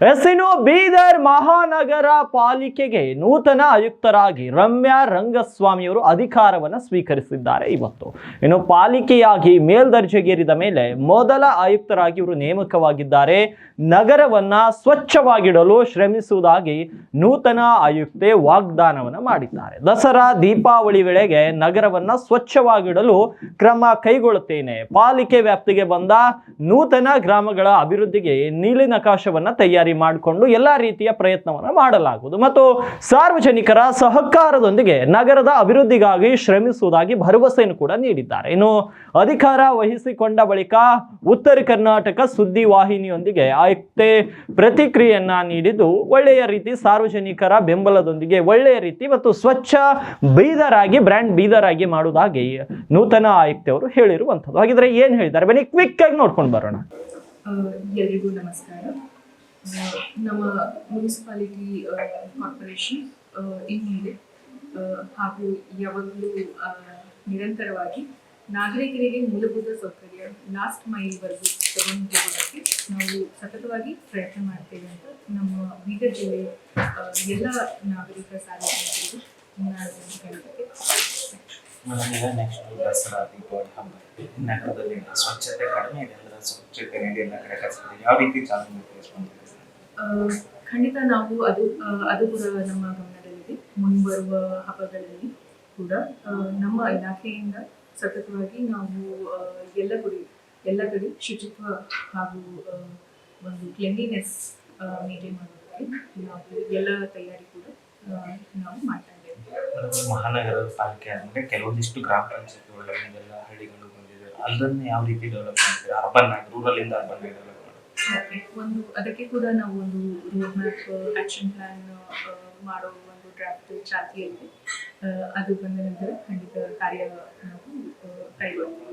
S Bidar ಮಹಾನಗರ ಪಾಲಿಕೆಗೆ ನೂತನ ಆಯುಕ್ತರಾಗಿ ರಮ್ಯಾ ರಂಗಸ್ವಾಮಿಯವರು ಅಧಿಕಾರವನ್ನು ಸ್ವೀಕರಿಸಿದ್ದಾರೆ ಇವತ್ತು. ಇನ್ನು ಪಾಲಿಕೆಯಾಗಿ ಮೇಲ್ದರ್ಜೆಗೇರಿದ ಮೇಲೆ ಮೊದಲ ಆಯುಕ್ತರಾಗಿ ಇವರು ನೇಮಕವಾಗಿದ್ದಾರೆ. ನಗರವನ್ನ ಸ್ವಚ್ಛವಾಗಿಡಲು ಶ್ರಮಿಸುವುದಾಗಿ ನೂತನ ಆಯುಕ್ತೆ ವಾಗ್ದಾನವನ್ನು ಮಾಡಿದ್ದಾರೆ. ದಸರಾ, ದೀಪಾವಳಿ ವೇಳೆಗೆ ನಗರವನ್ನ ಸ್ವಚ್ಛವಾಗಿಡಲು ಕ್ರಮ ಕೈಗೊಳ್ಳುತ್ತೇನೆ. ಪಾಲಿಕೆ ವ್ಯಾಪ್ತಿಗೆ ಬಂದ ನೂತನ ಗ್ರಾಮಗಳ ಅಭಿವೃದ್ಧಿಗೆ ನೀಲಿ ನಕಾಶವನ್ನ ತಯಾರಿ ಮಾಡಿಕೊಂಡು ಎಲ್ಲಾ ರೀತಿಯ ಪ್ರಯತ್ನವನ್ನು ಮಾಡಲಾಗುವುದು. ಮತ್ತು ಸಾರ್ವಜನಿಕರ ಸಹಕಾರದೊಂದಿಗೆ ನಗರದ ಅಭಿವೃದ್ಧಿಗಾಗಿ ಶ್ರಮಿಸುವುದಾಗಿ ಭರವಸೆಯನ್ನು ಕೂಡ ನೀಡಿದ್ದಾರೆ. ಇನ್ನು ಅಧಿಕಾರ ವಹಿಸಿಕೊಂಡ ಬಳಿಕ ಉತ್ತರ ಕರ್ನಾಟಕ ಸುದ್ದಿ ವಾಹಿನಿಯೊಂದಿಗೆ ಆಯುಕ್ತೆ ಪ್ರತಿಕ್ರಿಯೆಯನ್ನ ನೀಡಿದ್ದು, ಒಳ್ಳೆಯ ರೀತಿ ಸಾರ್ವಜನಿಕರ ಬೆಂಬಲದೊಂದಿಗೆ ಒಳ್ಳೆಯ ರೀತಿ ಮತ್ತು ಸ್ವಚ್ಛ ಬೀದರಾಗಿ, ಬ್ರ್ಯಾಂಡ್ ಬೀದರಾಗಿ ಮಾಡುವುದಾಗಿ ನೂತನ ಆಯುಕ್ತೆ ಅವರು ಹೇಳಿರುವಂಥದ್ದು. ಹಾಗಿದ್ರೆ ಏನ್ ಹೇಳಿದ್ದಾರೆ? ಬನ್ನಿ ಕ್ವಿಕ್ ಆಗಿ ನೋಡ್ಕೊಂಡು ಬರೋಣ. ಎಲ್ರಿಗೂ ನಮಸ್ಕಾರ. ನಮ್ಮ ಮುನ್ಸಿಪಾಲಿಟಿ ಕಾರ್ಪೊರೇಷನ್ ಇಲ್ಲಿದೆ ಹಾಗೂ ಯಾವಾಗಲೂ ನಿರಂತರವಾಗಿ ನಾಗರಿಕರಿಗೆ ಮೂಲಭೂತ ಸೌಕರ್ಯ ಲಾಸ್ಟ್ ಮೈಲ್ವರೆಗೂ ತಗೊಂಡು ಹೋಗೋದಕ್ಕೆ ನಾವು ಸತತವಾಗಿ ಪ್ರಯತ್ನ ಮಾಡ್ತೇವೆ ಅಂತ ನಮ್ಮ ಬೀದರ್ ಜಿಲ್ಲೆಯ ಎಲ್ಲ ನಾಗರಿಕ ಸಾರ್ವಜನಿಕರಿಗೂ ನೆಕ್ಸ್ಟ್ ದಸರಾ, ದೀಪಾವಳಿ ಹಬ್ಬ ನಗರದಲ್ಲಿ ಸ್ವಚ್ಛತೆ ಕಡಿಮೆ ಇದೆ ಅಂದ್ರೆ ಸ್ವಚ್ಛತೆ ನೀಡಿ ಕಡೆ ಕಳಿಸ್ತೀವಿ ಯಾವ ರೀತಿ ಚಾಲನೆ ಖಂಡಿತ ನಾವು ಅದು ಅದು ಕೂಡ ನಮ್ಮ ಗಮನದಲ್ಲಿದೆ. ಮುಂಬರುವ ಹಬ್ಬಗಳಲ್ಲಿ ಕೂಡ ನಮ್ಮ ಇಲಾಖೆಯಿಂದ ಸತತವಾಗಿ ನಾವು ಎಲ್ಲ ಕಡೆ ಎಲ್ಲ ಕಡೆ ಶುಚಿತ್ವ ಹಾಗೂ ಒಂದು ಕ್ಲೆನ್ಲಿನೆಸ್ ಮೇಂಟೈನ್ ಮಾಡೋದಕ್ಕೆ ನಾವು ಎಲ್ಲ ತಯಾರಿ ಕೂಡ ನಾವು ಮಾಡ್ತಾ ಇದ್ದೇವೆ. ಮಹಾನಗರ ಪಾಲಿಕೆ ಅಂದರೆ ಕೆಲವೊಂದಿಷ್ಟು ಗ್ರಾಮ ಪಂಚಾಯತ್ ಒಳಗೆ ಹಳ್ಳಿಗಳು ಬಂದಿದೆ. ಅದನ್ನ ಯಾವ ರೀತಿ ಡೆವಲಪ್ ಮಾಡ್ತೀರಾ? ಅರ್ಬನ್ ಆಗಿ ರೂರಲ್ ಇಂದ ಅರ್ಬನ್ ಡೆವಲಪ್ ಒಂದು, ಅದಕ್ಕೆ ಕೂಡ ನಾವು ಒಂದು ರೋಡ್ ಮ್ಯಾಪ್ ಆಕ್ಷನ್ ಪ್ಲಾನ್ ಮಾಡೋ ಒಂದು ಡ್ರಾಫ್ಟ್ ಚಾಲ್ತಿಯಲ್ಲಿದೆ ಅದು ಬಂದ ನಂತರ ಖಂಡಿತ ಕಾರ್ಯ ನಾವು ಕೈಗೊಳ್ತೀವಿ